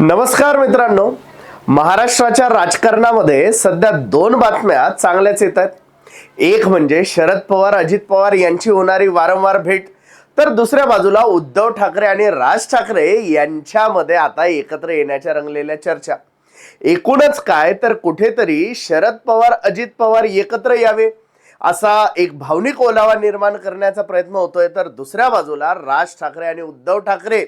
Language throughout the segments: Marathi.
नमस्कार मित्रांनो. महाराष्ट्राच्या राजकारणामध्ये सध्या दोन बातम्या चांगल्याच येत आहेत. एक म्हणजे शरद पवार अजित पवार यांची होणारी वारंवार भेट. तर दुसऱ्या बाजूला उद्धव ठाकरे आणि राज ठाकरे यांच्यामध्ये आता एकत्र येण्याच्या रंगलेल्या चर्चा. एकूणच काय तर कुठेतरी शरद पवार अजित पवार एकत्र यावे असा एक भावनिक ओलावा निर्माण करण्याचा प्रयत्न होतोय. तर दुसऱ्या बाजूला राज ठाकरे आणि उद्धव ठाकरे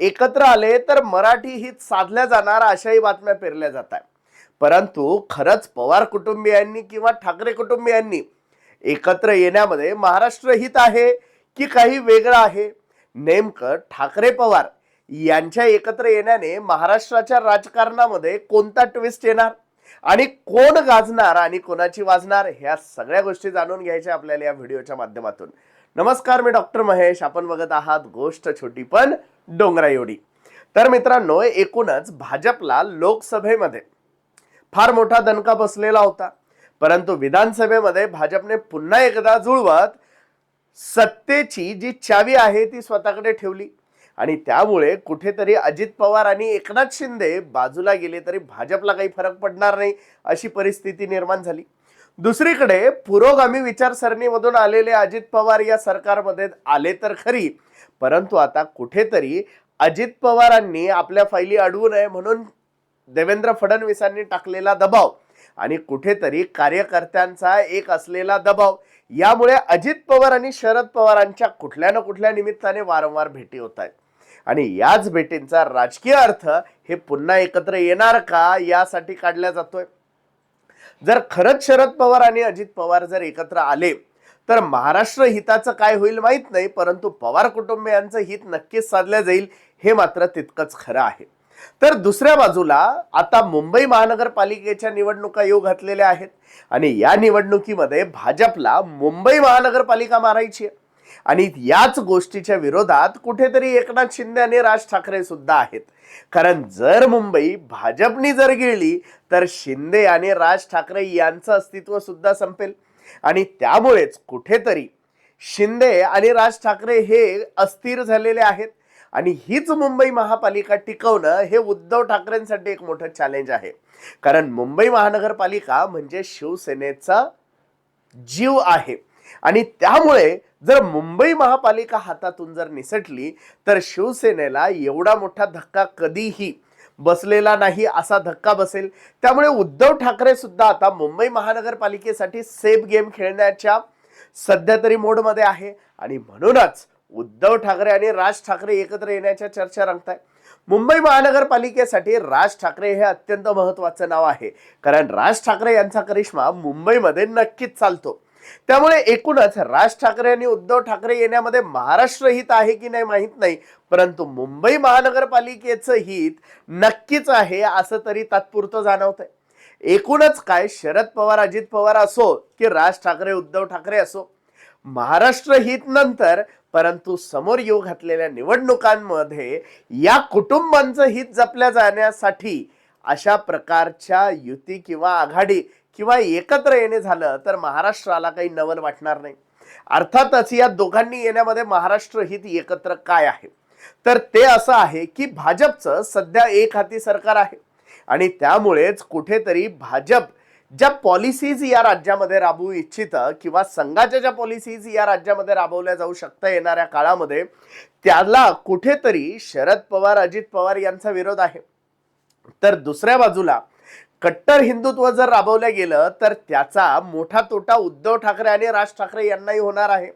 एकत्र आले तर मराठी हित साधल्या जाणार अशाही बातम्या पेरल्या जात आहेत. परंतु खरंच पवार कुटुंबियांनी किंवा ठाकरे कुटुंबियांनी एकत्र येण्यामध्ये महाराष्ट्र हित आहे की काही वेगळं आहे? नेमकं ठाकरे पवार यांच्या एकत्र येण्याने महाराष्ट्राच्या राजकारणामध्ये कोणता ट्विस्ट येणार? आणि कोण गाजणार आणि कोणाची वाजणार? ह्या सगळ्या गोष्टी जाणून घ्यायच्या आपल्याला या व्हिडिओच्या माध्यमातून. नमस्कार मी डॉक्टर महेश. आपण बघत आहात गोष्ट छोटी पण डोंगरा एवढी तर मित्रांनो एकूणच भाजपला लोकसभेमध्ये फार मोठा दणका बसलेला होता. परंतु विधानसभेमध्ये भाजपने पुन्हा एकदा जुळवत सत्तेची जी चावी आहे ती स्वतःकडे ठेवली. आणि त्यामुळे कुठेतरी अजित पवार आणि एकनाथ शिंदे बाजूला गेले तरी भाजपला काही फरक पडणार नाही अशी परिस्थिती निर्माण झाली. दुसरीकडे पुरोगामी विचारसरणीमधून आलेले अजित पवार या सरकारमध्ये आले तर खरी. परंतु आता कुठेतरी अजित पवारांनी आपल्या फायली अडवू नये म्हणून देवेंद्र फडणवीसांनी टाकलेला दबाव आणि कुठेतरी कार्यकर्त्यांचा एक असलेला दबाव. यामुळे अजित पवार आणि शरद पवारांच्या कुठल्या ना कुठल्या निमित्ताने वारंवार भेटी होत आहेत. आणि याच भेटींचा राजकीय अर्थ हे पुन्हा एकत्र येणार का यासाठी काढला जातोय. जर खरंच शरद पवार आणि अजित पवार जर एकत्र आले तर महाराष्ट्र हिताचं काय होईल माहीत नाही परंतु पवार कुटुंबियांचं हित नक्कीच साधलं जाईल हे मात्र तितकंच खरं आहे. तर दुसऱ्या बाजूला आता मुंबई महानगरपालिकेच्या निवडणुका येऊ घातलेल्या आहेत आणि या निवडणुकीमध्ये भाजपला मुंबई महानगरपालिका मारायची आहे. आणि याच गोष्टीच्या विरोधात कुठेतरी एकनाथ शिंदे आणि राज ठाकरे सुद्धा आहेत. कारण जर मुंबई भाजपनी जर गिळली तर शिंदे आणि राज ठाकरे यांचं अस्तित्व सुद्धा संपेल. आणि त्यामुळेच कुठेतरी शिंदे आणि राज ठाकरे हे अस्थिर झालेले आहेत. आणि हीच मुंबई महापालिका टिकवणं हे उद्धव ठाकरेंसाठी एक मोठं चॅलेंज आहे. कारण मुंबई महानगरपालिका म्हणजे शिवसेनेचा जीव आहे. आणि त्यामुळे जर मुंबई महापालिका हातातून जर निसटली तर शिवसेनेला एवढा मोठा धक्का कधीही बसलेला नाही असा धक्का बसेल. त्यामुळे उद्धव ठाकरे सुद्धा आता मुंबई महानगरपालिकेसाठी सेफ गेम खेळण्याच्या सध्या तरी मोडमध्ये आहे. आणि म्हणूनच उद्धव ठाकरे आणि राज ठाकरे एकत्र येण्याच्या चर्चा रंगत आहे मुंबई महानगरपालिकेसाठी राज ठाकरे हे अत्यंत महत्वाचं नाव आहे. कारण राज ठाकरे यांचा करिश्मा मुंबईमध्ये नक्कीच चालतो. त्यामुळे एकूणच राज ठाकरे आणि उद्धव ठाकरे येण्यामध्ये महाराष्ट्र हित आहे की नाही माहीत नाही परंतु मुंबई महानगरपालिकेचं हित नक्कीच आहे असं तरी तात्पुरतं जाणवत आहे एकूणच काय शरद पवार अजित पवार असो की राज ठाकरे उद्धव ठाकरे असो महाराष्ट्र हित नंतर परंतु समोर येऊ घातलेल्या निवडणुकांमध्ये या कुटुंबांचं हित जपल्या जाण्यासाठी अशा प्रकारच्या युती किंवा आघाडी किंवा एकत्र येणे झालं तर महाराष्ट्राला काही नवल वाटणार नाही. अर्थातच या दोघांनी येण्यामध्ये महाराष्ट्र हित एकत्र काय आहे? तर ते असं आहे की भाजपचं सध्या एक हाती सरकार आहे. आणि त्यामुळेच कुठेतरी भाजप ज्या पॉलिसीज या राज्यामध्ये राबवू इच्छित किंवा संघाच्या ज्या पॉलिसीज या राज्यामध्ये राबवल्या जाऊ शकता येणाऱ्या काळामध्ये त्याला कुठेतरी शरद पवार अजित पवार यांचा विरोध आहे. तर दुसऱ्या बाजूला कट्टर हिंदुत्व जर राबवलं गेलं तर त्याचा मोठा तोटा उद्धव ठाकरे आणि राज ठाकरे यांनाही होणार आहे.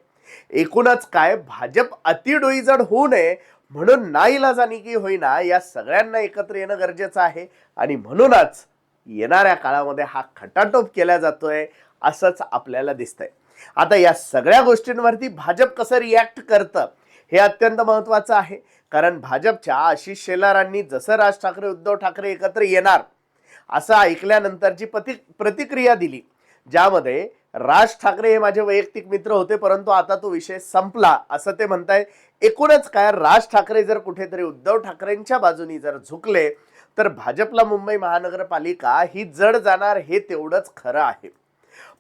एकूणच काय भाजप अतिडोईजड होऊ नये म्हणून नाईलाजानी की होईना या सगळ्यांना एकत्र येणं गरजेचं आहे. आणि म्हणूनच येणाऱ्या काळामध्ये हा खटाटोप केला जातोय असंच आपल्याला दिसतंय. आता या सगळ्या गोष्टींवरती भाजप कसं रिॲक्ट करतं? हे अत्यंत महत्वाचं आहे. कारण भाजपच्या आशिष शेलारांनी जसं राज ठाकरे उद्धव ठाकरे एकत्र येणार असं ऐकल्यानंतरची प्रति प्रतिक्रिया दिली. ज्यामध्ये राज ठाकरे हे माझे वैयक्तिक मित्र होते परंतु आता तो विषय संपला असं ते म्हणताय. एकूणच काय राज ठाकरे जर कुठेतरी उद्धव ठाकरेंच्या बाजूनी जर झुकले तर भाजपला मुंबई महानगरपालिका ही जड जाणार हे तेवढंच खरं आहे.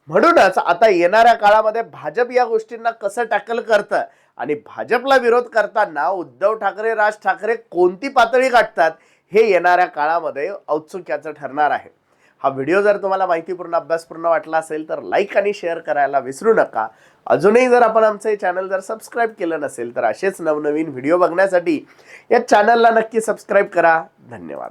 म्हणूनच आता येणाऱ्या काळामध्ये भाजप या गोष्टींना कसं टॅकल करतं आणि भाजपला विरोध करताना उद्धव ठाकरे राज ठाकरे कोणती पातळी गाठतात हे येणाऱ्या काळामध्ये औत्सुक्याचं ठरणार आहे. हा व्हिडिओ जर तुम्हाला माहितीपूर्ण अभ्यासपूर्ण वाटला असेल तर लाईक आणि शेअर करायला विसरू नका. अजूनही जर आपण आमचं हे चॅनल जर सबस्क्राईब केलं नसेल तर असेच नवनवीन व्हिडिओ बघण्यासाठी या चॅनलला नक्की सबस्क्राईब करा. धन्यवाद.